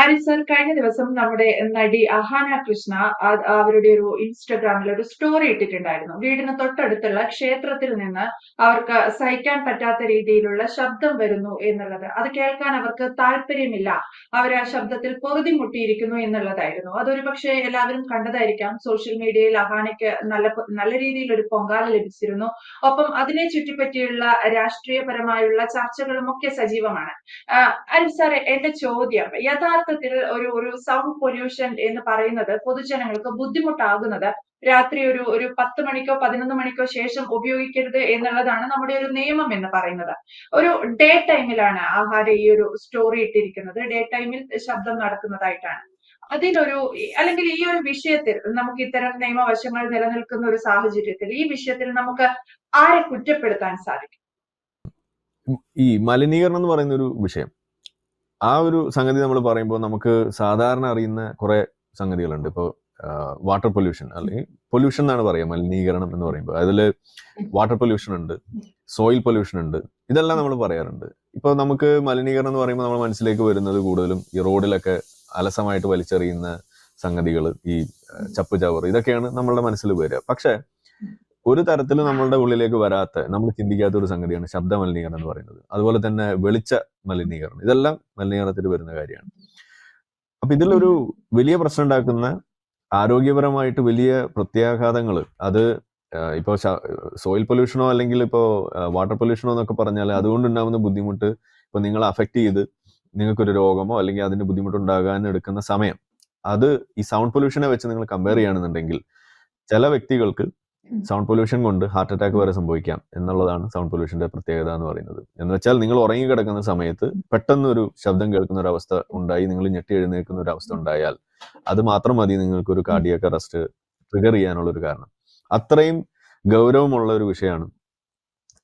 Arif sir കഴിഞ്ഞ ദിവസം നമ്മുടെ നടി അഹാന കൃഷ്ണ അവരുടെ ഒരു ഇൻസ്റ്റഗ്രാമിൽ ഒരു സ്റ്റോറി ഇട്ടിട്ടുണ്ടായിരുന്നു. വീടിന് തൊട്ടടുത്തുള്ള ക്ഷേത്രത്തിൽ നിന്ന് അവർക്ക് സഹിക്കാൻ പറ്റാത്ത രീതിയിലുള്ള ശബ്ദം വരുന്നു എന്നുള്ളത്. അത് കേൾക്കാൻ അവർക്ക് താല്പര്യമില്ല. അവർ ആ ശബ്ദത്തിൽ പൊറുതി മുട്ടിയിരിക്കുന്നു എന്നുള്ളതായിരുന്നു. അതൊരു പക്ഷേ എല്ലാവരും കണ്ടതായിരിക്കാം. സോഷ്യൽ മീഡിയയിൽ അഹാനയ്ക്ക് നല്ല നല്ല രീതിയിൽ ഒരു പൊങ്കാല ലഭിച്ചിരുന്നു. ഒപ്പം അതിനെ ചുറ്റിപ്പറ്റിയുള്ള രാഷ്ട്രീയപരമായുള്ള ചർച്ചകളും ഒക്കെ സജീവമാണ്. അരി സാറെ എന്റെ ചോദ്യം യഥാർത്ഥത്തിൽ ഒരു ഒരു സൗണ്ട് പൊല്യൂഷൻ എന്ന് പറയുന്നത് പൊതുജനങ്ങൾക്ക് ബുദ്ധിമുട്ടാകുന്നത് രാത്രി ഒരു ഒരു പത്ത് മണിക്കോ പതിനൊന്ന് മണിക്കോ ശേഷം ഉപയോഗിക്കരുത് എന്നുള്ളതാണ് നമ്മുടെ ഒരു നിയമം എന്ന് പറയുന്നത്. ഒരു ഡേ ടൈമിലാണ് ആഹാര ഈ ഒരു സ്റ്റോറി ഇട്ടിരിക്കുന്നത്. ഡേ ടൈമിൽ ശബ്ദം നടക്കുന്നതായിട്ടാണ്. അതിലൊരു അല്ലെങ്കിൽ ഈ ഒരു വിഷയത്തിൽ നമുക്ക് ഇത്തരം നിയമവശങ്ങൾ നിലനിൽക്കുന്ന ഒരു സാഹചര്യത്തിൽ ഈ വിഷയത്തിൽ നമുക്ക് ആരെ കുറ്റപ്പെടുത്താൻ സാധിക്കും? ഈ മലിനീകരണം എന്ന് പറയുന്ന ഒരു വിഷയം. ആ ഒരു സംഗതി നമ്മൾ പറയുമ്പോൾ നമുക്ക് സാധാരണ അറിയുന്ന കുറെ സംഗതികളുണ്ട്. ഇപ്പോൾ വാട്ടർ പൊല്യൂഷൻ അല്ലെങ്കിൽ പൊല്യൂഷൻ എന്നാണ് പറയുക മലിനീകരണം എന്ന് പറയുമ്പോൾ അതിൽ വാട്ടർ പൊല്യൂഷൻ ഉണ്ട് സോയിൽ പൊല്യൂഷൻ ഉണ്ട് ഇതെല്ലാം നമ്മൾ പറയാറുണ്ട്. ഇപ്പോൾ നമുക്ക് മലിനീകരണം എന്ന് പറയുമ്പോൾ നമ്മൾ മനസ്സിലേക്ക് വരുന്നത് കൂടുതലും ഈ റോഡിലൊക്കെ അലസമായിട്ട് വലിച്ചെറിയുന്ന സംഗതികൾ ഈ ചപ്പ് ചവറ് ഇതൊക്കെയാണ് നമ്മളുടെ മനസ്സിൽ വരിക. പക്ഷെ ഒരു തരത്തിലും നമ്മളുടെ ഉള്ളിലേക്ക് വരാത്ത നമ്മൾ ചിന്തിക്കാത്ത ഒരു സംഗതിയാണ് ശബ്ദ മലിനീകരണം എന്ന് പറയുന്നത്. അതുപോലെ തന്നെ വെളിച്ച മലിനീകരണം. ഇതെല്ലാം മലിനീകരണത്തിൽ വരുന്ന കാര്യമാണ്. അപ്പൊ ഇതിലൊരു വലിയ പ്രശ്നം ഉണ്ടാക്കുന്ന ആരോഗ്യപരമായിട്ട് വലിയ പ്രത്യാഘാതങ്ങൾ അത് ഇപ്പോൾ ഇപ്പോ സോയിൽ പൊല്യൂഷനോ അല്ലെങ്കിൽ ഇപ്പോ വാട്ടർ പൊല്യൂഷനോ എന്നൊക്കെ പറഞ്ഞാൽ അതുകൊണ്ടുണ്ടാകുന്ന ബുദ്ധിമുട്ട് ഇപ്പൊ നിങ്ങൾ അഫക്റ്റ് ചെയ്ത് നിങ്ങൾക്കൊരു രോഗമോ അല്ലെങ്കിൽ അതിന് ബുദ്ധിമുട്ടുണ്ടാകാൻ എടുക്കുന്ന സമയം. അത് ഈ സൗണ്ട് പൊല്യൂഷനെ വെച്ച് നിങ്ങൾ കമ്പയർ ചെയ്യുകയാണെന്നുണ്ടെങ്കിൽ ചില വ്യക്തികൾക്ക് സൗണ്ട് പൊല്യൂഷൻ കൊണ്ട് ഹാർട്ട് അറ്റാക്ക് വരെ സംഭവിക്കാം എന്നുള്ളതാണ് സൗണ്ട് പൊല്യൂഷന്റെ പ്രത്യേകത എന്ന് പറയുന്നത്. എന്ന് വെച്ചാൽ നിങ്ങൾ ഉറങ്ങി കിടക്കുന്ന സമയത്ത് പെട്ടെന്ന് ഒരു ശബ്ദം കേൾക്കുന്ന ഒരു അവസ്ഥ ഉണ്ടായി നിങ്ങൾ ഞെട്ടി എഴുന്നേൽക്കുന്ന ഒരു അവസ്ഥ ഉണ്ടായാൽ അത് മാത്രം മതി നിങ്ങൾക്ക് ഒരു കാർഡിയക്ക് അറസ്റ്റ് ട്രിഗർ ചെയ്യാനുള്ള ഒരു കാരണം. അത്രയും ഗൗരവമുള്ള ഒരു വിഷയമാണ്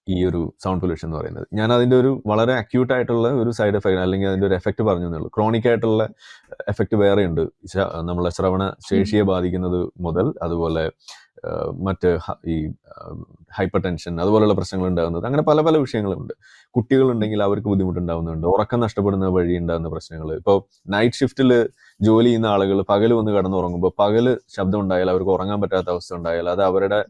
ഈ ഒരു സൗണ്ട് പൊല്യൂഷൻ എന്ന് പറയുന്നത്. ഞാൻ അതിന്റെ ഒരു വളരെ അക്യൂട്ട് ആയിട്ടുള്ള ഒരു സൈഡ് എഫക്ട് അല്ലെങ്കിൽ അതിന്റെ ഒരു എഫക്ട് പറഞ്ഞു ഉള്ളൂ. ക്രോണിക് ആയിട്ടുള്ള എഫക്ട് വേറെയുണ്ട് ഉണ്ട്. നമ്മളെ ശ്രവണ ശേഷിയെ ബാധിക്കുന്നത് മുതൽ അതുപോലെ മറ്റ് ഈ ഹൈപ്പർ ടെൻഷൻ അതുപോലെയുള്ള പ്രശ്നങ്ങൾ ഉണ്ടാകുന്നത്. അങ്ങനെ പല പല വിഷയങ്ങളുണ്ട്. കുട്ടികളുണ്ടെങ്കിൽ അവർക്ക് ബുദ്ധിമുട്ടുണ്ടാകുന്നുണ്ട് ഉറക്കം നഷ്ടപ്പെടുന്ന വഴി ഉണ്ടാകുന്ന പ്രശ്നങ്ങൾ. ഇപ്പോൾ നൈറ്റ് ഷിഫ്റ്റിൽ ജോലി ചെയ്യുന്ന ആളുകൾ പകൽ വന്ന് കിടന്നുറങ്ങുമ്പോൾ പകൽ ശബ്ദം ഉണ്ടായാൽ അവർക്ക് ഉറങ്ങാൻ പറ്റാത്ത അവസ്ഥ ഉണ്ടായാൽ അത് അവരുടെ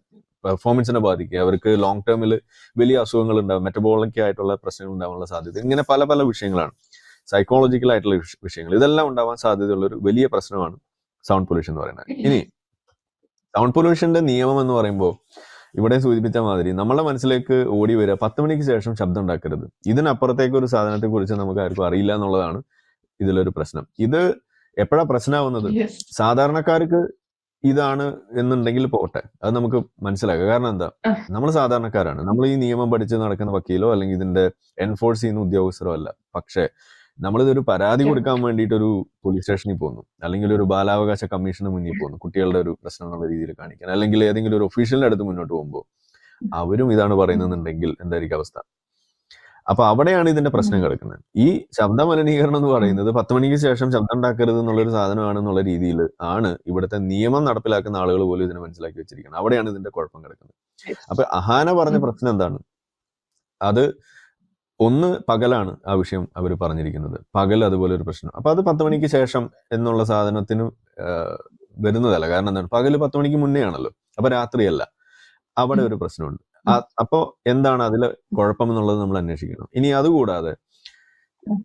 പെർഫോമൻസിനെ ബാധിക്കുക. അവർക്ക് ലോങ് ടേമിൽ വലിയ അസുഖങ്ങൾ ഉണ്ടാവും മെറ്റബോളിക് ആയിട്ടുള്ള പ്രശ്നങ്ങൾ ഉണ്ടാവാനുള്ള സാധ്യത. ഇങ്ങനെ പല പല വിഷയങ്ങളാണ്. സൈക്കോളജിക്കൽ ആയിട്ടുള്ള വിഷ- വിഷയങ്ങൾ. ഇതെല്ലാം ഉണ്ടാവാൻ സാധ്യതയുള്ള ഒരു വലിയ പ്രശ്നമാണ് സൗണ്ട് പൊല്യൂഷൻ എന്ന് പറയുന്നത്. ഇനി സൗണ്ട് പൊല്യൂഷന്റെ നിയമം എന്ന് പറയുമ്പോൾ ഇവിടെ സൂചിപ്പിച്ച മാതിരി നമ്മളെ മനസ്സിലേക്ക് ഓടി വരിക പത്ത് മണിക്ക് ശേഷം ശബ്ദം ഉണ്ടാക്കരുത്. ഇതിനപ്പുറത്തേക്ക് ഒരു സാധനത്തെ കുറിച്ച് നമുക്ക് ആർക്കും അറിയില്ല എന്നുള്ളതാണ് ഇതിലൊരു പ്രശ്നം. ഇത് എപ്പോഴാ പ്രശ്നമാവുന്നത്. സാധാരണക്കാർക്ക് ഇതാണ് എന്നുണ്ടെങ്കിൽ പോട്ടെ. അത് നമുക്ക് മനസ്സിലാക്കുക കാരണം എന്താ? നമ്മൾ സാധാരണക്കാരാണ്. നമ്മൾ ഈ നിയമം പഠിച്ച് നടക്കുന്ന വക്കീലോ അല്ലെങ്കിൽ ഇതിന്റെ എൻഫോഴ്സ് ചെയ്യുന്ന ഉദ്യോഗസ്ഥരോ അല്ല. പക്ഷേ നമ്മളിതൊരു പരാതി കൊടുക്കാൻ വേണ്ടിയിട്ട് ഒരു പോലീസ് സ്റ്റേഷനിൽ പോകുന്നു. അല്ലെങ്കിൽ ഒരു ബാലാവകാശ കമ്മീഷന് മുന്നിൽ പോകുന്നു. കുട്ടികളുടെ ഒരു പ്രശ്നം എന്നുള്ള രീതിയിൽ കാണിക്കാൻ. അല്ലെങ്കിൽ ഏതെങ്കിലും ഒരു ഒഫീഷ്യലിന്റെ അടുത്ത് മുന്നോട്ട് പോകുമ്പോൾ അവരും ഇതാണ് പറയുന്നുണ്ടെങ്കിൽ എന്തായിരിക്കും അവസ്ഥ? അപ്പൊ അവിടെയാണ് ഇതിന്റെ പ്രശ്നം കിടക്കുന്നത്. ഈ ശബ്ദ മലിനീകരണം എന്ന് പറയുന്നത് പത്ത് മണിക്ക് ശേഷം ശബ്ദം ഉണ്ടാക്കരുത് എന്നുള്ളൊരു സാധനമാണെന്നുള്ള രീതിയിൽ ആണ് ഇവിടുത്തെ നിയമം നടപ്പിലാക്കുന്ന ആളുകൾ പോലും ഇതിനെ മനസ്സിലാക്കി വെച്ചിരിക്കുന്നത്. അവിടെയാണ് ഇതിന്റെ കുഴപ്പം കിടക്കുന്നത്. അപ്പൊ അഹാന പറഞ്ഞ പ്രശ്നം എന്താണ്? അത് ഒന്ന് പകലാണ് ആ വിഷയം അവർ പറഞ്ഞിരിക്കുന്നത്. പകൽ അതുപോലെ ഒരു പ്രശ്നം. അപ്പൊ അത് പത്ത് മണിക്ക് ശേഷം എന്നുള്ള സാധനത്തിന് വരുന്നതല്ല. കാരണം എന്താണ്? പകൽ പത്ത് മണിക്ക് മുന്നേ ആണല്ലോ. അപ്പൊ രാത്രിയല്ല. അവിടെ ഒരു പ്രശ്നമുണ്ട്. ആ- അപ്പോ എന്താണ് അതിൽ കുഴപ്പം എന്നുള്ളത് നമ്മൾ അന്വേഷിക്കണം. ഇനി അതുകൂടാതെ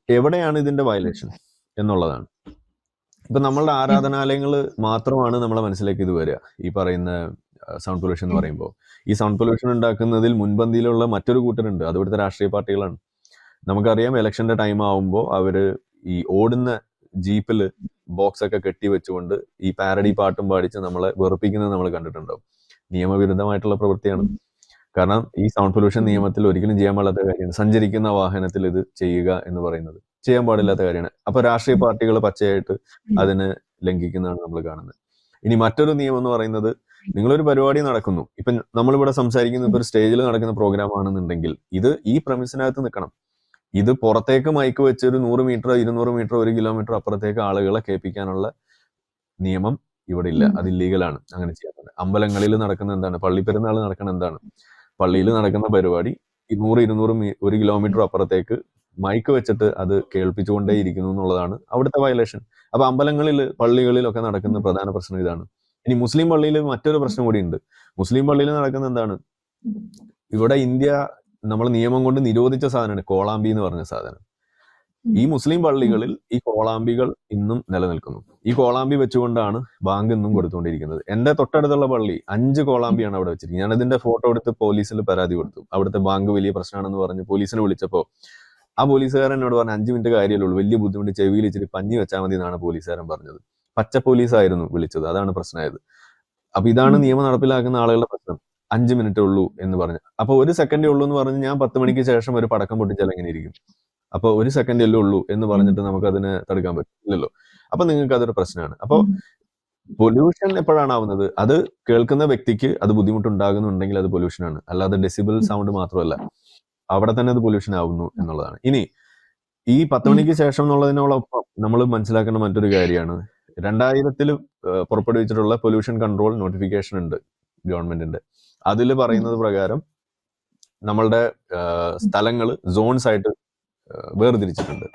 എവിടെയാണ് ഇതിന്റെ വയലേഷൻ എന്നുള്ളതാണ്. ഇപ്പൊ നമ്മളുടെ ആരാധനാലയങ്ങൾ മാത്രമാണ് നമ്മളെ മനസ്സിലേക്ക് ഇത് വരിക. ഈ പറയുന്ന സൗണ്ട് പൊല്യൂഷൻ എന്ന് പറയുമ്പോൾ ഈ സൗണ്ട് പൊല്യൂഷൻ ഉണ്ടാക്കുന്നതിൽ മുൻപന്തിയിലുള്ള മറ്റൊരു കൂട്ടരുണ്ട്. അത് ഇവിടുത്തെ രാഷ്ട്രീയ പാർട്ടികളാണ്. നമുക്കറിയാം ഇലക്ഷന്റെ ടൈം ആവുമ്പോൾ അവർ ഈ ഓടുന്ന ജീപ്പിൽ ബോക്സ് ഒക്കെ കെട്ടി വെച്ചുകൊണ്ട് ഈ പാരഡി പാട്ടും പാടിച്ച് നമ്മളെ വെറുപ്പിക്കുന്നത് നമ്മൾ കണ്ടിട്ടുണ്ടാവും. നിയമവിരുദ്ധമായിട്ടുള്ള പ്രവൃത്തിയാണ്. കാരണം ഈ സൗണ്ട് പൊല്യൂഷൻ നിയമത്തിൽ ഒരിക്കലും ചെയ്യാൻ പാടില്ലാത്ത കാര്യമാണ്. സഞ്ചരിക്കുന്ന വാഹനത്തിൽ ഇത് ചെയ്യുക എന്ന് പറയുന്നത്. ചെയ്യാൻ പാടില്ലാത്ത കാര്യമാണ്. അപ്പൊ രാഷ്ട്രീയ പാർട്ടികൾ പച്ചയായിട്ട് അതിനെ ലംഘിക്കുന്നതാണ് നമ്മൾ കാണുന്നത്. ഇനി മറ്റൊരു നിയമം എന്ന് പറയുന്നത് നിങ്ങളൊരു പരിപാടി നടക്കുന്നു. ഇപ്പൊ നമ്മളിവിടെ സംസാരിക്കുന്ന ഇപ്പൊ ഒരു സ്റ്റേജിൽ നടക്കുന്ന പ്രോഗ്രാം ആണെന്നുണ്ടെങ്കിൽ ഇത് ഈ പ്രമിസിനകത്ത് നിൽക്കണം. ഇത് പുറത്തേക്ക് മൈക്ക് വെച്ച് ഒരു നൂറ് മീറ്റർ ഇരുന്നൂറ് മീറ്റർ ഒരു കിലോമീറ്റർ അപ്പുറത്തേക്ക് ആളുകളെ കേൾപ്പിക്കാനുള്ള നിയമം ഇവിടെ ഇല്ല. അത് ഇല്ലീഗലാണ് അങ്ങനെ ചെയ്യാൻ അമ്പലങ്ങളിൽ നടക്കുന്ന എന്താണ്? പള്ളിപ്പെരുന്നാൾ നടക്കുന്ന എന്താണ്? പള്ളിയിൽ നടക്കുന്ന പരിപാടി ഇരുന്നൂറ് നൂറ് ഇരുന്നൂറ് ഒരു കിലോമീറ്റർ അപ്പുറത്തേക്ക് മൈക്ക് വെച്ചിട്ട് അത് കേൾപ്പിച്ചുകൊണ്ടേ ഇരിക്കുന്നു എന്നുള്ളതാണ് അവിടുത്തെ വയലേഷൻ. അപ്പൊ അമ്പലങ്ങളിൽ പള്ളികളിലൊക്കെ നടക്കുന്ന പ്രധാന പ്രശ്നം ഇതാണ്. ഇനി മുസ്ലിം പള്ളിയിൽ മറ്റൊരു പ്രശ്നം കൂടി ഉണ്ട്. മുസ്ലിം പള്ളിയിൽ നടക്കുന്ന എന്താണ്? ഇവിടെ ഇന്ത്യ നമ്മൾ നിയമം കൊണ്ട് നിരോധിച്ച സാധനമാണ്. കോളാമ്പി എന്ന് പറഞ്ഞ സാധനം. ഈ മുസ്ലിം പള്ളികളിൽ ഈ കോളാമ്പികൾ ഇന്നും നിലനിൽക്കുന്നു. ഈ കോളാമ്പി വെച്ചുകൊണ്ടാണ് ബാങ്ക് ഇന്നും കൊടുത്തുകൊണ്ടിരിക്കുന്നത്. എന്റെ തൊട്ടടുത്തുള്ള പള്ളി അഞ്ച് കോളാമ്പിയാണ് അവിടെ വെച്ചിരിക്കുന്നത്. ഞാൻ അതിന്റെ ഫോട്ടോ എടുത്ത് പോലീസിൽ പരാതി കൊടുത്തു. അവിടുത്തെ ബാങ്ക് വലിയ പ്രശ്നമാണെന്ന് പറഞ്ഞ് പോലീസിനെ വിളിച്ചപ്പോ ആ പോലീസുകാരൻ എന്നോട് പറഞ്ഞു അഞ്ച് മിനിറ്റ് കാര്യമല്ലുള്ളൂ വലിയ ബുദ്ധിമുട്ട് ചെവിയിൽ ഇച്ചിരി പഞ്ഞി വെച്ചാൽ മതി എന്നാണ് പോലീസുകാരൻ പറഞ്ഞത്. പച്ച പോലീസ് ആയിരുന്നു വിളിച്ചത്. അതാണ് പ്രശ്നമായത്. അപ്പൊ ഇതാണ്. നിയമം നടപ്പിലാക്കുന്ന ആളുകളുടെ പ്രശ്നം. അഞ്ച് മിനിറ്റ് ഉള്ളൂ എന്ന് പറഞ്ഞു. അപ്പൊ ഒരു സെക്കൻഡേ ഉള്ളൂ എന്ന് പറഞ്ഞ് ഞാൻ പത്ത് മണിക്ക് ശേഷം ഒരു പടക്കം പൊട്ടിച്ചാൽ എങ്ങനെ ഇരിക്കും? അപ്പൊ ഒരു സെക്കൻഡ് അല്ലേ ഉള്ളൂ എന്ന് പറഞ്ഞിട്ട് നമുക്ക് അതിനെ തടുക്കാൻ പറ്റില്ലല്ലോ. അപ്പൊ നിങ്ങൾക്ക് അതൊരു പ്രശ്നമാണ്. അപ്പോൾ പൊല്യൂഷൻ എപ്പോഴാണ് ആവുന്നത് അത് കേൾക്കുന്ന വ്യക്തിക്ക് അത് ബുദ്ധിമുട്ടുണ്ടാകുന്നുണ്ടെങ്കിൽ അത് പൊല്യൂഷൻ ആണ്. അല്ലാതെ ഡെസിബിൾ സൗണ്ട് മാത്രമല്ല. അവിടെ തന്നെ അത് പൊല്യൂഷൻ ആവുന്നു എന്നുള്ളതാണ്. ഇനി ഈ പത്ത് മണിക്ക് ശേഷം എന്നുള്ളതിനോടൊപ്പം നമ്മൾ മനസ്സിലാക്കേണ്ട മറ്റൊരു കാര്യമാണ്. രണ്ടായിരത്തിൽ പുറപ്പെടുവിച്ചിട്ടുള്ള പൊല്യൂഷൻ കൺട്രോൾ നോട്ടിഫിക്കേഷൻ ഉണ്ട് ഗവൺമെന്റിന്റെ. അതിൽ പറയുന്നത് പ്രകാരം നമ്മളുടെ സ്ഥലങ്ങൾ സോൺസ് ആയിട്ട് വേർതിരിച്ചിട്ടുണ്ട്.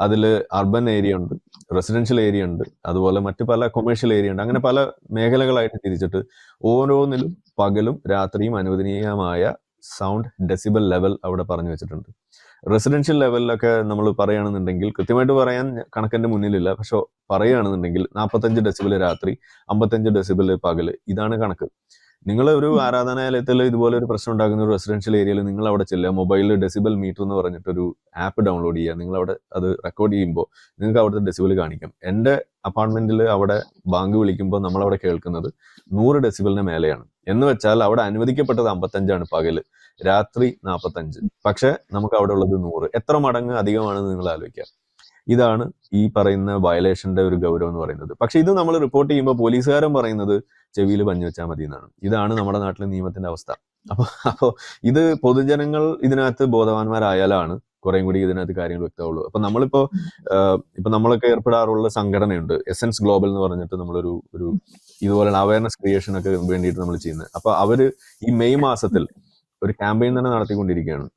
അതിൽ അർബൻ ഏരിയ ഉണ്ട് റെസിഡൻഷ്യൽ ഏരിയ ഉണ്ട് അതുപോലെ മറ്റ് പല കൊമേഴ്ഷ്യൽ ഏരിയ ഉണ്ട്. അങ്ങനെ പല മേഖലകളായിട്ട് തിരിച്ചിട്ട് ഓരോന്നിലും പകലും രാത്രിയും അനുവദനീയമായ സൗണ്ട് ഡെസിബൽ ലെവൽ അവിടെ പറഞ്ഞു വെച്ചിട്ടുണ്ട്. റെസിഡൻഷ്യൽ ലെവലിലൊക്കെ നമ്മൾ പറയുകയാണെന്നുണ്ടെങ്കിൽ കൃത്യമായിട്ട് പറയാൻ കണക്കിന്റെ മുന്നിലില്ല. പക്ഷെ പറയുകയാണെന്നുണ്ടെങ്കിൽ നാൽപ്പത്തഞ്ച് ഡെസിബിൾ രാത്രി അമ്പത്തഞ്ച് ഡെസിബിൾ പകൽ ഇതാണ് കണക്ക്. നിങ്ങൾ ഒരു. ആരാധനാലയത്തിൽ ഇതുപോലെ ഒരു പ്രശ്നം ഉണ്ടാക്കുന്ന ഒരു റെസിഡൻഷ്യൽ ഏരിയയിൽ നിങ്ങൾ അവിടെ ചെല്ലുക. മൊബൈലിൽ ഡെസിബൽ മീറ്റർ എന്ന് പറഞ്ഞിട്ട് ഒരു ആപ്പ് ഡൗൺലോഡ് ചെയ്യുക. നിങ്ങൾ അവിടെ അത് റെക്കോർഡ് ചെയ്യുമ്പോൾ നിങ്ങൾക്ക് അവിടുത്തെ ഡെസിബൽ കാണിക്കാം. എന്റെ അപ്പാർട്ട്മെന്റിൽ അവിടെ ബാങ്ക് വിളിക്കുമ്പോൾ നമ്മൾ അവിടെ കേൾക്കുന്നത് നൂറ് ഡെസിബലിന് മേലെയാണ്. എന്ന് വെച്ചാൽ അവിടെ അനുവദിക്കപ്പെട്ടത് അമ്പത്തഞ്ചാണ് പകൽ. രാത്രി നാൽപ്പത്തഞ്ച് പക്ഷെ നമുക്ക് അവിടെ ഉള്ളത് നൂറ്. എത്ര മടങ്ങ് അധികമാണെന്ന് നിങ്ങൾ ആലോചിക്കുക. ഇതാണ് ഈ പറയുന്ന വയലേഷന്റെ ഒരു ഗൗരവം എന്ന് പറയുന്നത്. പക്ഷെ ഇത് നമ്മൾ റിപ്പോർട്ട് ചെയ്യുമ്പോൾ പോലീസുകാരൻ പറയുന്നത് ചെവിയിൽ പഞ്ഞു വെച്ചാൽ മതി എന്നാണ് ഇതാണ് നമ്മുടെ നാട്ടിലെ നിയമത്തിന്റെ അവസ്ഥ. അപ്പൊ അപ്പോ ഇത് പൊതുജനങ്ങൾ ഇതിനകത്ത് ബോധവാന്മാരായാലാണ് കുറേം കൂടി ഇതിനകത്ത് കാര്യങ്ങൾ വ്യക്തമുള്ളൂ അപ്പൊ നമ്മളിപ്പോ ഇപ്പൊ നമ്മളൊക്കെ ഏർപ്പെടാറുള്ള സംഘടനയുണ്ട്. എസൻസ് ഗ്ലോബൽ എന്ന് പറഞ്ഞിട്ട് നമ്മളൊരു ഒരു ഇതുപോലെയുള്ള അവയർനെസ് ക്രിയേഷൻ ഒക്കെ വേണ്ടിയിട്ട് നമ്മൾ ചെയ്യുന്നത്. അപ്പൊ അവർ ഈ മെയ് മാസത്തിൽ ഒരു ക്യാമ്പയിൻ തന്നെ നടത്തിക്കൊണ്ടിരിക്കുകയാണ്.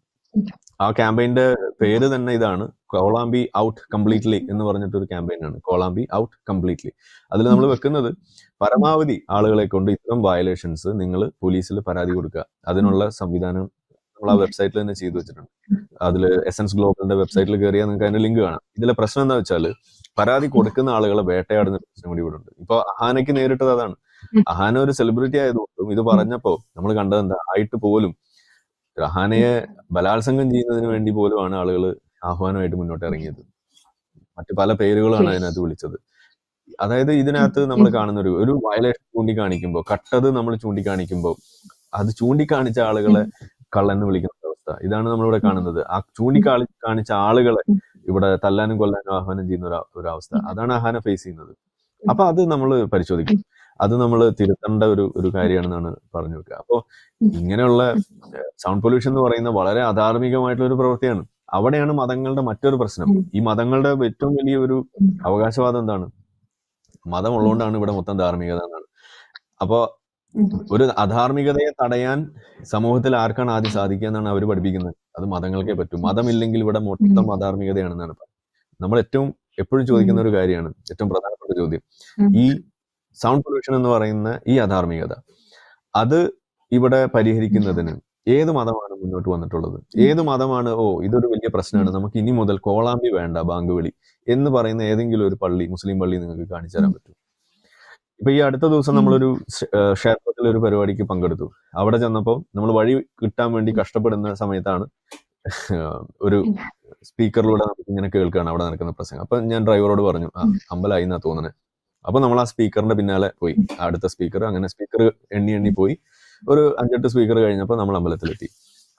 ആ ക്യാമ്പയിന്റെ പേര് തന്നെ ഇതാണ്. കോളാമ്പി ഔട്ട് കംപ്ലീറ്റ്ലി എന്ന് പറഞ്ഞിട്ട് ഒരു ക്യാമ്പയിൻ ആണ് കോളാമ്പി ഔട്ട് കംപ്ലീറ്റ്ലി. അതിൽ നമ്മൾ വെക്കുന്നത് പരമാവധി ആളുകളെ കൊണ്ട് ഇത്തരം വയലേഷൻസ് നിങ്ങൾ പോലീസിൽ പരാതി കൊടുക്കുക. അതിനുള്ള സംവിധാനം നമ്മൾ ആ വെബ്സൈറ്റിൽ തന്നെ ചെയ്തു വെച്ചിട്ടുണ്ട്. അതിൽ എസൻസ് ഗ്ലോബലിന്റെ വെബ്സൈറ്റിൽ കയറിയാൽ നിങ്ങൾക്ക് അതിന്റെ ലിങ്ക് കാണാം. ഇതിലെ പ്രശ്നം എന്താ വെച്ചാൽ പരാതി കൊടുക്കുന്ന ആളുകളെ വേട്ടയാടുന്ന പ്രശ്നം കൂടി ഇവിടെ ഉണ്ട് ഇപ്പൊ അഹാനയ്ക്ക് നേരിട്ടത് അതാണ്. അഹാന ഒരു സെലിബ്രിറ്റി ആയതുകൊണ്ടും ഇത് പറഞ്ഞപ്പോ നമ്മൾ കണ്ടത് എന്താ ആയിട്ട് പോലും അഹാനയെ ബലാത്സംഗം ചെയ്യുന്നതിന് വേണ്ടി പോലുമാണ് ആളുകൾ ആഹ്വാനമായിട്ട് മുന്നോട്ട് ഇറങ്ങിയത്. മറ്റു പല പേരുകളാണ് അതിനകത്ത് വിളിച്ചത്. അതായത് ഇതിനകത്ത് നമ്മൾ കാണുന്ന ഒരു ഒരു വയലേഷൻ ചൂണ്ടിക്കാണിക്കുമ്പോൾ കട്ടത് നമ്മൾ ചൂണ്ടിക്കാണിക്കുമ്പോൾ അത് ചൂണ്ടിക്കാണിച്ച ആളുകളെ കള്ളെന്ന് വിളിക്കുന്ന അവസ്ഥ. ഇതാണ് നമ്മളിവിടെ കാണുന്നത്. ആ ചൂണ്ടിക്കാണി കാണിച്ച ആളുകളെ ഇവിടെ തല്ലാനും കൊല്ലാനും ആഹ്വാനം ചെയ്യുന്ന ഒരു ഒരു അവസ്ഥ. അതാണ് അഹാന ഫേസ് ചെയ്യുന്നത്. അപ്പൊ അത് നമ്മൾ പരിശോധിക്കും. അത് നമ്മൾ തിരുത്തേണ്ട ഒരു ഒരു കാര്യമാണെന്നാണ് പറഞ്ഞു വെക്കുക. അപ്പോൾ ഇങ്ങനെയുള്ള സൗണ്ട് പൊല്യൂഷൻ എന്ന് പറയുന്ന വളരെ അധാർമികമായിട്ടുള്ള ഒരു പ്രവൃത്തിയാണ്. അവിടെയാണ് മതങ്ങളുടെ മറ്റൊരു പ്രശ്നം. ഈ മതങ്ങളുടെ ഏറ്റവും വലിയ ഒരു അവകാശവാദം എന്താണ്? മതം ഉള്ളതുകൊണ്ടാണ് ഇവിടെ മൊത്തം ധാർമ്മികത എന്നാണ്. അപ്പോ ഒരു അധാർമികതയെ തടയാൻ സമൂഹത്തിൽ ആർക്കാണ് ആദ്യം സാധിക്കുക എന്നാണ് അവർ പഠിപ്പിക്കുന്നത്. അത് മതങ്ങൾക്കേ പറ്റൂ. മതമില്ലെങ്കിൽ ഇവിടെ മൊത്തം അധാർമികതയാണെന്നാണ് പറയുന്നത്. നമ്മൾ ഏറ്റവും എപ്പോഴും ചോദിക്കുന്ന ഒരു കാര്യമാണ് ഏറ്റവും പ്രധാനപ്പെട്ട ചോദ്യം. ഈ സൗണ്ട് പൊല്യൂഷൻ എന്ന് പറയുന്ന ഈ അധാർമികത അത് ഇവിടെ പരിഹരിക്കുന്നതിന് ഏത് മതമാണ് മുന്നോട്ട് വന്നിട്ടുള്ളത്? ഏത് മതമാണ് ഓ ഇതൊരു വലിയ പ്രശ്നമാണ് നമുക്ക് ഇനി മുതൽ കോളാമ്പി വേണ്ട ബാങ്ക് വിളി എന്ന് പറയുന്ന ഏതെങ്കിലും ഒരു പള്ളി മുസ്ലിം പള്ളി നിങ്ങൾക്ക് കാണിച്ചു തരാൻ പറ്റും. ഇപ്പൊ ഈ അടുത്ത ദിവസം നമ്മളൊരു ക്ഷേത്രത്തിൽ ഒരു പരിപാടിക്ക് പങ്കെടുത്തു. അവിടെ ചെന്നപ്പോൾ നമ്മൾ വഴി കിട്ടാൻ വേണ്ടി കഷ്ടപ്പെടുന്ന സമയത്താണ് ഒരു സ്പീക്കറിലൂടെ നമുക്ക് ഇങ്ങനെ കേൾക്കുകയാണ് അവിടെ നടക്കുന്ന പ്രസംഗം. അപ്പൊ ഞാൻ ഡ്രൈവറോട് പറഞ്ഞു ആ അമ്പലായി എന്നാ തോന്നുന്നത് അപ്പൊ നമ്മൾ ആ സ്പീക്കറിന്റെ പിന്നാലെ പോയി. അടുത്ത സ്പീക്കർ അങ്ങനെ സ്പീക്കർ എണ്ണി എണ്ണി പോയി. ഒരു അഞ്ചെട്ട് സ്പീക്കർ കഴിഞ്ഞപ്പോൾ നമ്മൾ അമ്പലത്തിലെത്തി.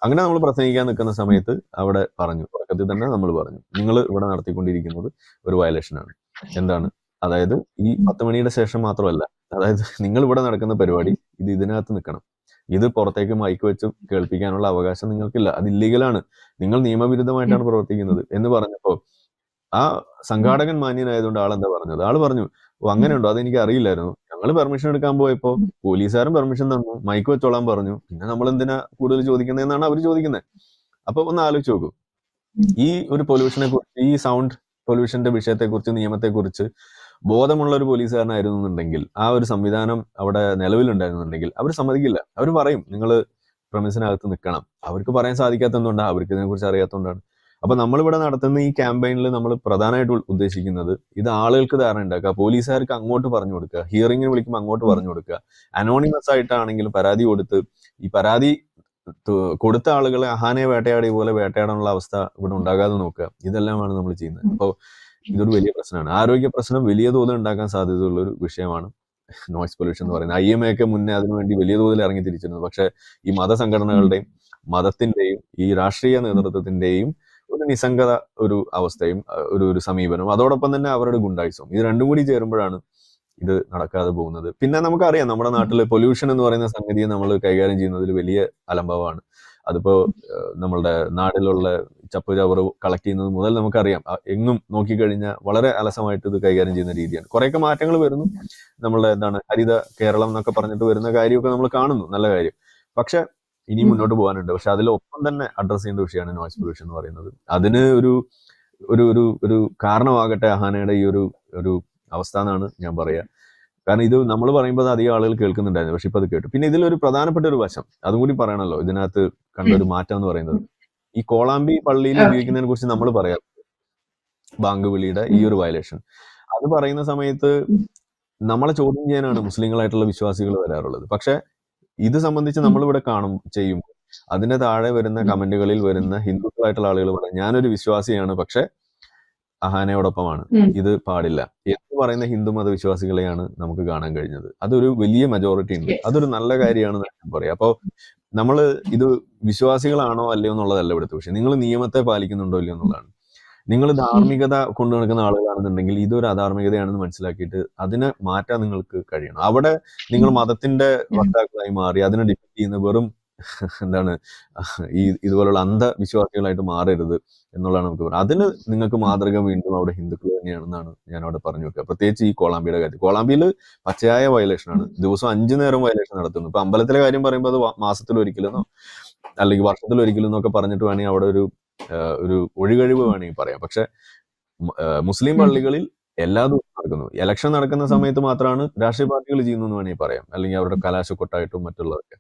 അങ്ങനെ നമ്മൾ പ്രസംഗിക്കാൻ നിൽക്കുന്ന സമയത്ത് അവിടെ പറഞ്ഞു. തുടക്കത്തിൽ തന്നെ നമ്മൾ പറഞ്ഞു. നിങ്ങൾ ഇവിടെ നടത്തിക്കൊണ്ടിരിക്കുന്നത് ഒരു വയലേഷൻ ആണ്. എന്താണ്? അതായത് ഈ പത്ത് മണിയുടെ ശേഷം മാത്രമല്ല. അതായത് നിങ്ങൾ ഇവിടെ നടക്കുന്ന പരിപാടി ഇത് ഇതിനകത്ത് നിൽക്കണം. ഇത് പുറത്തേക്ക് മൈക്ക് വെച്ച് കേൾപ്പിക്കാനുള്ള അവകാശം നിങ്ങൾക്കില്ല. അത് ഇല്ലീഗലാണ് നിങ്ങൾ നിയമവിരുദ്ധമായിട്ടാണ് പ്രവർത്തിക്കുന്നത്. എന്ന് പറഞ്ഞപ്പോ ആ സംഘാടകൻ മാന്യനായതുകൊണ്ട് ആൾ എന്താ പറഞ്ഞത്? ആൾ പറഞ്ഞു ഓ അങ്ങനെയുണ്ടോ? അതെനിക്ക് അറിയില്ലായിരുന്നു. ഞങ്ങൾ പെർമിഷൻ എടുക്കാൻ പോയപ്പോ പോലീസുകാരൻ പെർമിഷൻ തന്നു. മൈക്ക് വെച്ചോളാൻ പറഞ്ഞു. പിന്നെ നമ്മൾ എന്തിനാ കൂടുതൽ ചോദിക്കുന്നത് എന്നാണ് അവർ ചോദിക്കുന്നത് അപ്പൊ ഒന്ന് ആലോചിച്ച് നോക്കൂ. ഈ ഒരു പൊല്യൂഷനെ കുറിച്ച് ഈ സൗണ്ട് പൊല്യൂഷന്റെ വിഷയത്തെ കുറിച്ച് നിയമത്തെ കുറിച്ച് ബോധമുള്ള ഒരു പോലീസുകാരനായിരുന്നു എന്നുണ്ടെങ്കിൽ ആ ഒരു സംവിധാനം അവിടെ നിലവിലുണ്ടായിരുന്നുണ്ടെങ്കിൽ അവർ സമ്മതിക്കില്ല. അവർ പറയും നിങ്ങൾ പ്രമിസിനകത്ത് നിൽക്കണം അവർക്ക് പറയാൻ സാധിക്കാത്തതുകൊണ്ടാണ് അവർക്ക് ഇതിനെക്കുറിച്ച് അറിയാത്തതുകൊണ്ടാണ്. അപ്പൊ നമ്മളിവിടെ നടത്തുന്ന ഈ ക്യാമ്പയിനിൽ നമ്മൾ പ്രധാനമായിട്ട് ഉദ്ദേശിക്കുന്നത് ഇത് ആളുകൾക്ക് ധാരണ ഉണ്ടാക്കുക പോലീസുകാർക്ക് അങ്ങോട്ട് പറഞ്ഞു കൊടുക്കുക ഹിയറിംഗിന് വിളിക്കുമ്പോൾ അങ്ങോട്ട് പറഞ്ഞു കൊടുക്കുക. അനോണിമസ് ആയിട്ടാണെങ്കിലും പരാതി കൊടുത്ത് ഈ പരാതി കൊടുത്ത ആളുകളെ അഹാനെ വേട്ടയാടി പോലെ വേട്ടയാടാനുള്ള അവസ്ഥ ഇവിടെ ഉണ്ടാകാതെ നോക്കുക. ഇതെല്ലാമാണ് നമ്മൾ ചെയ്യുന്നത്. അപ്പോൾ ഇതൊരു വലിയ പ്രശ്നമാണ്. ആരോഗ്യ പ്രശ്നം വലിയ തോതിൽ ഉണ്ടാക്കാൻ സാധ്യതയുള്ള ഒരു വിഷയമാണ് നോയ്സ് പൊല്യൂഷൻ എന്ന് പറയുന്നത്. ഐ എം എ മുന്നേ അതിനുവേണ്ടി വലിയ തോതിൽ ഇറങ്ങി തിരിച്ചിരുന്നു. പക്ഷെ ഈ മതസംഘടനകളുടെയും മതത്തിന്റെയും ഈ രാഷ്ട്രീയ നേതൃത്വത്തിന്റെയും ഒരു നിസ്സംഗത ഒരു അവസ്ഥയും ഒരു ഒരു സമീപനവും അതോടൊപ്പം തന്നെ അവരുടെ ഗുണ്ടായുസവും. ഇത് രണ്ടും കൂടി ചേരുമ്പോഴാണ് ഇത് നടക്കാതെ പോകുന്നത്. പിന്നെ നമുക്കറിയാം നമ്മുടെ നാട്ടിൽ പൊല്യൂഷൻ എന്ന് പറയുന്ന സംഗതിയെ നമ്മൾ കൈകാര്യം ചെയ്യുന്നതിൽ വലിയ അലംഭവമാണ്. അതിപ്പോ നമ്മളുടെ നാട്ടിലുള്ള ചപ്പ് ചവറ് കളക്ട് ചെയ്യുന്നത് മുതൽ നമുക്കറിയാം എങ്ങും നോക്കിക്കഴിഞ്ഞാൽ വളരെ അലസമായിട്ട് ഇത് കൈകാര്യം ചെയ്യുന്ന രീതിയാണ്. കുറെയൊക്കെ മാറ്റങ്ങൾ വരുന്നു. നമ്മളുടെ എന്താണ് ഹരിത കേരളം എന്നൊക്കെ പറഞ്ഞിട്ട് വരുന്ന കാര്യമൊക്കെ നമ്മൾ കാണുന്നു നല്ല കാര്യം. പക്ഷെ ഇനി മുന്നോട്ട് പോകാനുണ്ട്. പക്ഷെ അതിലൊപ്പം തന്നെ അഡ്രസ് ചെയ്യേണ്ട വിഷയമാണ് നോയ്സ് പൊല്യൂഷൻ എന്ന് പറയുന്നത്. അതിന് ഒരു ഒരു ഒരു ഒരു കാരണമാകട്ടെ അഹാനയുടെ ഈ ഒരു ഒരു അവസ്ഥ എന്നാണ് ഞാൻ പറയാ. കാരണം ഇത് നമ്മൾ പറയുമ്പോൾ അധികം ആളുകൾ കേൾക്കുന്നുണ്ടായിരുന്നു. പക്ഷെ ഇപ്പൊ അത് കേട്ടു. പിന്നെ ഇതിലൊരു പ്രധാനപ്പെട്ട ഒരു വശം. അതും കൂടി പറയണല്ലോ. ഇതിനകത്ത് കണ്ട ഒരു മാറ്റം എന്ന് പറയുന്നത്. ഈ കോളാമ്പി പള്ളിയിൽ. ഉപയോഗിക്കുന്നതിനെ കുറിച്ച് നമ്മൾ പറയാം. ബാങ്ക് വിളിയുടെ ഈ ഒരു വയലേഷൻ അത് പറയുന്ന സമയത്ത് നമ്മളെ ചോദ്യം ചെയ്യാനാണ് മുസ്ലിങ്ങളായിട്ടുള്ള വിശ്വാസികൾ വരാറുള്ളത്. പക്ഷെ ഇത് സംബന്ധിച്ച് നമ്മളിവിടെ കാണും ചെയ്യും. അതിന്റെ താഴെ വരുന്ന കമന്റുകളിൽ വരുന്ന ഹിന്ദുക്കളായിട്ടുള്ള ആളുകൾ പറയാം. ഞാനൊരു വിശ്വാസിയാണ് പക്ഷെ അഹാനയോടൊപ്പമാണ്. ഇത് പാടില്ല. എന്ന് പറയുന്ന ഹിന്ദു മതവിശ്വാസികളെയാണ് നമുക്ക് കാണാൻ കഴിഞ്ഞത്. അതൊരു വലിയ മെജോറിറ്റി ഉണ്ട്. അതൊരു നല്ല കാര്യമാണെന്ന് ഞാൻ പറയാം. അപ്പോൾ നമ്മൾ ഇത് വിശ്വാസികളാണോ അല്ലയോ എന്നുള്ളതല്ല ഇവിടുത്തെ പക്ഷെ നിങ്ങൾ നിയമത്തെ പാലിക്കുന്നുണ്ടോ ഇല്ലയോ എന്നുള്ളതാണ്. നിങ്ങൾ ധാർമ്മികത കൊണ്ടു നടക്കുന്ന ആളുകളാണെന്നുണ്ടെങ്കിൽ ഇതൊരു അധാർമികതയാണെന്ന് മനസ്സിലാക്കിയിട്ട് അതിനെ മാറ്റാൻ നിങ്ങൾക്ക് കഴിയണം. അവിടെ നിങ്ങൾ മതത്തിന്റെ വക്താക്കളായി മാറി അതിനെ ഡിപ്പെൻഡ് ചെയ്യുന്ന വെറും എന്താണ് ഈ ഇതുപോലുള്ള അന്ധവിശ്വാസികളായിട്ട് മാറരുത് എന്നുള്ളതാണ് നമുക്ക് പറയുന്നത്. അതിന് നിങ്ങൾക്ക് മാതൃക വീണ്ടും അവിടെ ഹിന്ദുക്കൾ തന്നെയാണെന്നാണ് ഞാൻ അവിടെ പറഞ്ഞു വെക്കുക പ്രത്യേകിച്ച് ഈ കോളാമ്പിയുടെ കാര്യം കോളാമ്പിയിൽ പച്ചയായ വയലേഷൻ ആണ്. ദിവസം അഞ്ചു നേരം വയലേഷൻ നടത്തുന്നു. ഇപ്പൊ അമ്പലത്തിലെ കാര്യം പറയുമ്പോൾ അത് മാസത്തിൽ ഒരിക്കലെന്നോ അല്ലെങ്കിൽ വർഷത്തിൽ ഒരിക്കലെന്നൊക്കെ പറഞ്ഞിട്ട് വേണമെങ്കിൽ അവിടെ ഒരു ഒരു ഒഴികഴിവ് വേണമെങ്കിൽ പറയാം. പക്ഷെ മുസ്ലിം പള്ളികളിൽ എല്ലാ ദിവസവും നടക്കുന്നു. ഇലക്ഷൻ നടക്കുന്ന സമയത്ത് മാത്രമാണ് രാഷ്ട്രീയ പാർട്ടികൾ ചെയ്യുന്നു എന്ന് വേണമെങ്കിൽ പറയാം. അല്ലെങ്കിൽ അവരുടെ കലാശക്കൊട്ടായിട്ടും മറ്റുള്ളതൊക്കെ.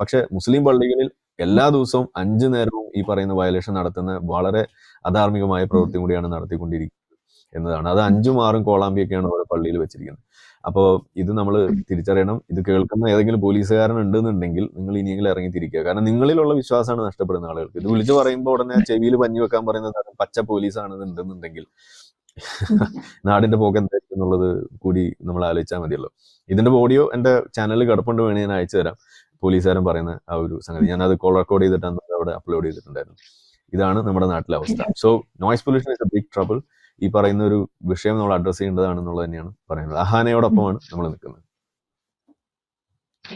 പക്ഷെ മുസ്ലിം പള്ളികളിൽ എല്ലാ ദിവസവും അഞ്ചു നേരവും ഈ പറയുന്ന വയലേഷൻ നടത്തുന്ന വളരെ അധാർമികമായ പ്രവൃത്തി കൂടിയാണ് നടത്തിക്കൊണ്ടിരിക്കുന്നത് എന്നതാണ്. അത് അഞ്ചും ആറും കോളാമ്പിയൊക്കെയാണ് ഓരോ പള്ളിയിൽ വെച്ചിരിക്കുന്നത്. അപ്പോൾ ഇത് നമ്മൾ തിരിച്ചറിയണം. ഇത് കേൾക്കുന്ന ഏതെങ്കിലും പോലീസുകാരൻ ഉണ്ടെന്നുണ്ടെങ്കിൽ നിങ്ങൾ ഇനിയെങ്കിലും ഇറങ്ങി തിരിക്കുക കാരണം നിങ്ങളിലുള്ള വിശ്വാസമാണ് നഷ്ടപ്പെടുന്ന ആളുകൾക്ക്. ഇത് വിളിച്ചു പറയുമ്പോൾ ഉടനെ ചെവിയിൽ പഞ്ഞു വെക്കാൻ പറയുന്ന പച്ച പോലീസാണ് ഉണ്ടെന്നുണ്ടെങ്കിൽ നാടിന്റെ പോക്ക് എന്തായിരിക്കും എന്നുള്ളത് കൂടി നമ്മൾ ആലോചിച്ചാൽ മതിയല്ലോ. ഇതിന്റെ ഓഡിയോ എന്റെ ചാനലിൽ കിടപ്പുണ്ട് വേണേ ഞാൻ അയച്ചു തരാം. പോലീസുകാരൻ പറയുന്ന ആ ഒരു സംഗതി. ഞാൻ അത് കോൾ റെക്കോർഡ് ചെയ്തിട്ടാണ് അവിടെ അപ്ലോഡ് ചെയ്തിട്ടുണ്ടായിരുന്നു. ഇതാണ് നമ്മുടെ നാട്ടിലെ അവസ്ഥ. So noise pollution is a big trouble ഈ പറയുന്ന ഒരു വിഷയം നമ്മൾ അഡ്രസ് ചെയ്യേണ്ടതാണെന്നുള്ളത് തന്നെയാണ് പറയുന്നത്. അഹാനയോടൊപ്പമാണ് നമ്മൾ നിൽക്കുന്നത്.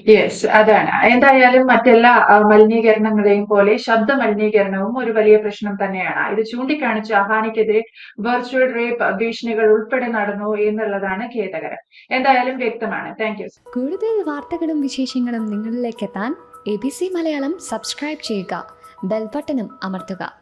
യെസ് അതാണ്. എന്തായാലും മറ്റെല്ലാ മലിനീകരണങ്ങളെയും പോലെ ശബ്ദ മലിനീകരണവും ഒരു വലിയ പ്രശ്നം തന്നെയാണ്. ഇത് ചൂണ്ടിക്കാണിച്ച് അഹാനിക്കെതിരെ വെർച്വൽ റേപ്പ് ഭീഷണികൾ ഉൾപ്പെടെ നടന്നു എന്നുള്ളതാണ് ഖേദകരം. എന്തായാലും വ്യക്തമാണ്. താങ്ക് യു കൂടുതൽ വാർത്തകളും വിശേഷങ്ങളും നിങ്ങളിലേക്ക് എത്താൻ A B C Malayalam subscribe ചെയ്യുക. ബെൽബട്ടനും അമർത്തുക.